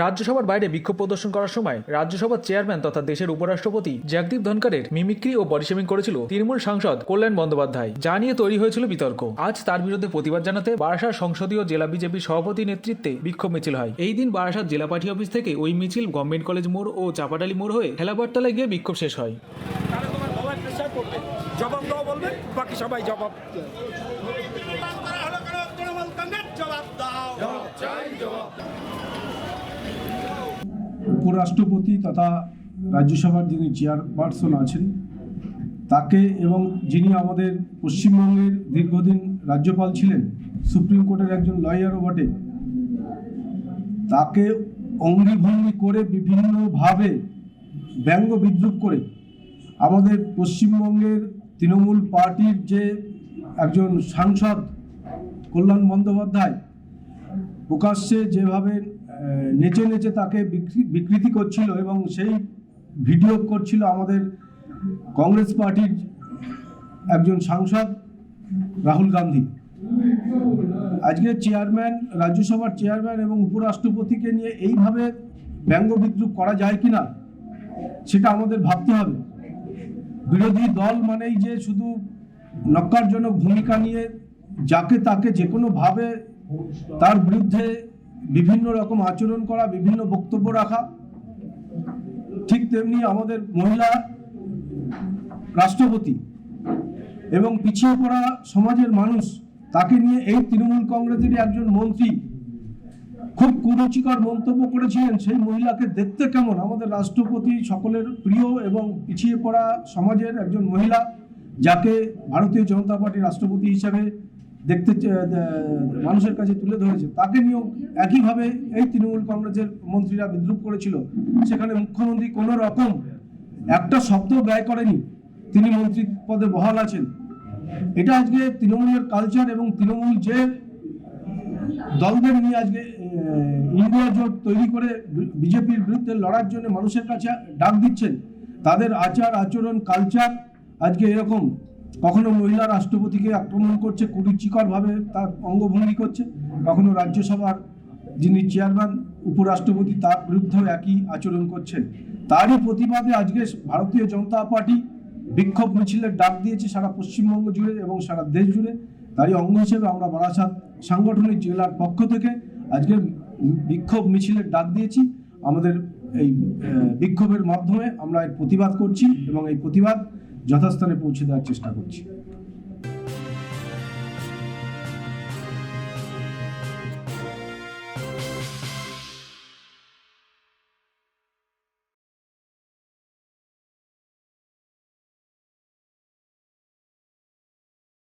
রাজ্যসভার বাইরে বিক্ষোভ প্রদর্শন করার সময় রাজ্যসভার চেয়ারম্যান তথা দেশের উপরাষ্ট্রপতি জগদীপ ধনকরের মিমিক্রি ও বডি শেমিং করেছিল তৃণমূল সাংসদ কল্যাণ বন্দ্যোপাধ্যায় যা নিয়ে তৈরি হয়েছিল বিতর্ক। আজ তার বিরুদ্ধে প্রতিবাদ জানাতে বারাসাত সংসদীয় জেলা বিজেপির সভাপতি নেতৃত্বে বিক্ষোভ মিছিল হয়। এই দিন বারাসাত জেলা পার্টি অফিস থেকে ওই মিছিল গভর্নমেন্ট কলেজ মোড় ও চাপাটালি মোড় হয়ে হেলাবারতলায় গিয়ে বিক্ষোভ শেষ হয়। জবাব দাও সবাই জবাব উপরাষ্ট্রপতি তথা রাজ্যসভার যিনি চেয়ারপারসন আছেন, তাকে এবং যিনি আমাদের পশ্চিমবঙ্গের দীর্ঘদিন রাজ্যপাল ছিলেন, সুপ্রিম কোর্টের একজন লয়ারও বটে, তাকে অঙ্গিভঙ্গি করে বিভিন্নভাবে ব্যঙ্গ বিদ্রুপ করে আমাদের পশ্চিমবঙ্গের তৃণমূল পার্টির যে একজন সাংসদ কল্যাণ বন্দ্যোপাধ্যায় প্রকাশ্যে যেভাবে নেচে নেচে তাকে বিকৃ- বিকৃতি করছিল এবং সেই ভিডিও করছিল আমাদের কংগ্রেস পার্টির একজন সাংসদ রাহুল গান্ধী। আজকে চেয়ারম্যান, রাজ্যসভার চেয়ারম্যান এবং উপরাষ্ট্রপতিকে নিয়ে এইভাবে ব্যঙ্গ বিদ্রুপ করা যায় কি না সেটা আমাদের ভাবতে হবে। বিরোধী দল মানেই যে শুধু নক্কারজনক ভূমিকা নিয়ে যাকে তাকে যে কোনোভাবে তার বিরুদ্ধে বিভিন্ন রকম আচরণ করা, বিভিন্ন বক্তব্য রাখা। ঠিক তেমনি আমাদের মহিলা রাষ্ট্রপতি এবং পিছিয়ে পড়া সমাজের মানুষ, তাকে নিয়ে এই তৃণমূল কংগ্রেসেরই একজন মন্ত্রী খুব কুরুচিকর মন্তব্য করেছিলেন, সেই মহিলাকে দেখতে কেমন? আমাদের রাষ্ট্রপতি সকলের প্রিয় এবং পিছিয়ে পড়া সমাজের একজন মহিলা, যাকে ভারতীয় জনতা পার্টির রাষ্ট্রপতি হিসাবে দেখতে মানুষের কাছে তুলে ধরেছে। তাকে নিয়েও একইভাবে এই তৃণমূল কংগ্রেসের মন্ত্রীরা বিদ্রুপ করেছিল। সেখানে মুখ্যমন্ত্রী কোনো রকম একটা শব্দ ব্যয় করেনি। তিনি মন্ত্রী পদে বহাল আছেন। এটা আজকে তৃণমূলের কালচার এবং তৃণমূল যে দলদের নিয়ে আজকে ইন্ডিয়া জোট তৈরি করে বিজেপির বিরুদ্ধে লড়ার জন্য মানুষের কাছে ডাক দিচ্ছেন, তাদের আচার আচরণ কালচার আজকে এরকম। কখনো মহিলা রাষ্ট্রপতিকে আক্রমণ করছে কুরুচিকরভাবে তার অঙ্গভঙ্গি করছে, কখনো রাজ্যসভার যিনি চেয়ারম্যান, উপরাষ্ট্রপতি তার বিরুদ্ধেও একই আচরণ করছেন তারই প্রতিবাদে আজকে ভারতীয় জনতা পার্টি বিক্ষোভ মিছিলের ডাক দিয়েছে সারা পশ্চিমবঙ্গ জুড়ে এবং সারা দেশ জুড়ে। তারই অঙ্গ হিসেবে আমরা বারাসাত সাংগঠনিক জেলার পক্ষ থেকে আজকে বিক্ষোভ মিছিলের ডাক দিয়েছি। আমাদের এই বিক্ষোভের মাধ্যমে আমরা এর প্রতিবাদ করছি এবং এই প্রতিবাদ যথাস্থানে পৌঁছে দেওয়ার চেষ্টা করছি।